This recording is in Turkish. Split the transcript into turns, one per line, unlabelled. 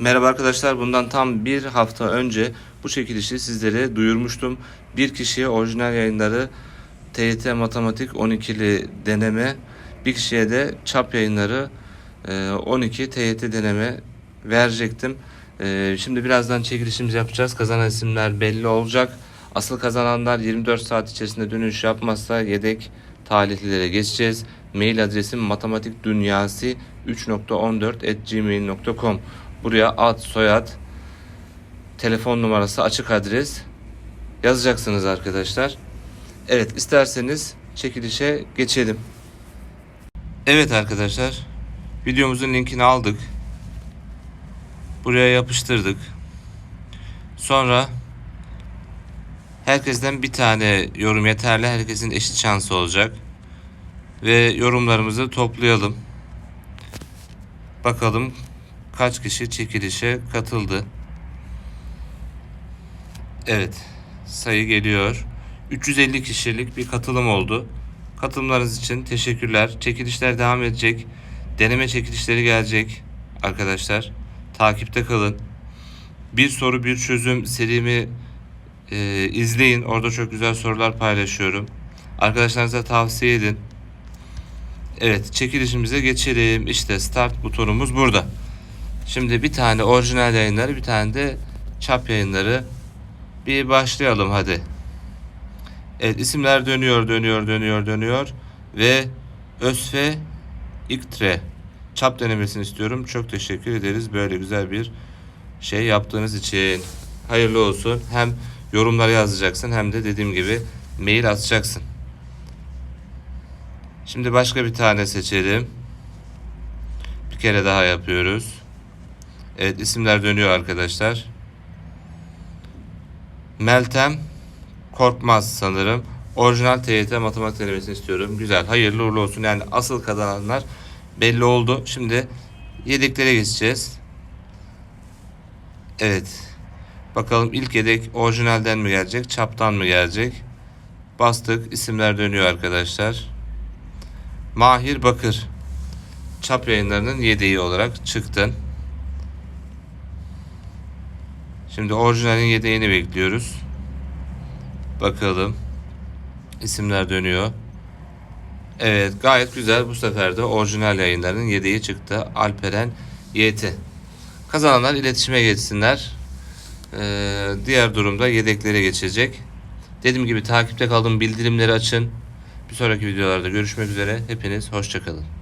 Merhaba arkadaşlar. Bundan tam bir hafta önce bu çekilişi sizlere duyurmuştum. Bir kişiye orijinal yayınları TYT Matematik 12'li deneme, bir kişiye de çap yayınları e, 12 TYT deneme verecektim. E, Şimdi birazdan çekilişimizi yapacağız. Kazanan isimler belli olacak. Asıl kazananlar 24 saat içerisinde dönüş yapmazsa yedek talihlilere geçeceğiz. Mail adresim matematikdünyasi 3.14 Buraya ad, soyad, telefon numarası, açık adres yazacaksınız arkadaşlar. Evet isterseniz çekilişe geçelim. Evet arkadaşlar videomuzun linkini aldık. Buraya yapıştırdık. Sonra herkesten bir tane yorum yeterli. Herkesin eşit şansı olacak. Ve yorumlarımızı toplayalım. Bakalım kaç kişi çekilişe katıldı. Evet, sayı geliyor. 350 kişilik bir katılım oldu. Katılımlarınız için teşekkürler. Çekilişler devam edecek. Deneme çekilişleri gelecek arkadaşlar. Takipte kalın. Bir soru bir çözüm serimi e, izleyin. Orada çok güzel sorular paylaşıyorum. Arkadaşlarınıza tavsiye edin. Evet, çekilişimize geçelim. İşte start butonumuz burada. Şimdi bir tane orijinal yayınları, bir tane de çap yayınları. Bir başlayalım hadi. Evet isimler dönüyor, dönüyor, dönüyor, dönüyor ve Ösfe İktre çap denemesini istiyorum. Çok teşekkür ederiz böyle güzel bir şey yaptığınız için. Hayırlı olsun. Hem yorumlar yazacaksın hem de dediğim gibi mail atacaksın. Şimdi başka bir tane seçelim. Bir kere daha yapıyoruz. Evet isimler dönüyor arkadaşlar. Meltem Korkmaz sanırım. Orijinal TYT matematik denemesini istiyorum. Güzel. Hayırlı uğurlu olsun. Yani asıl kazananlar belli oldu. Şimdi yedeklere geçeceğiz. Evet. Bakalım ilk yedek orijinalden mi gelecek, çaptan mı gelecek? Bastık. İsimler dönüyor arkadaşlar. Mahir Bakır. Çap yayınlarının yedeği olarak çıktın. Şimdi orijinalin yedeğini bekliyoruz. Bakalım. İsimler dönüyor. Evet gayet güzel bu sefer de orijinal yayınlarının yedeği çıktı. Alperen YT. Kazananlar iletişime geçsinler. Ee, diğer durumda yedeklere geçecek. Dediğim gibi takipte kalın bildirimleri açın. Bir sonraki videolarda görüşmek üzere. Hepiniz hoşçakalın.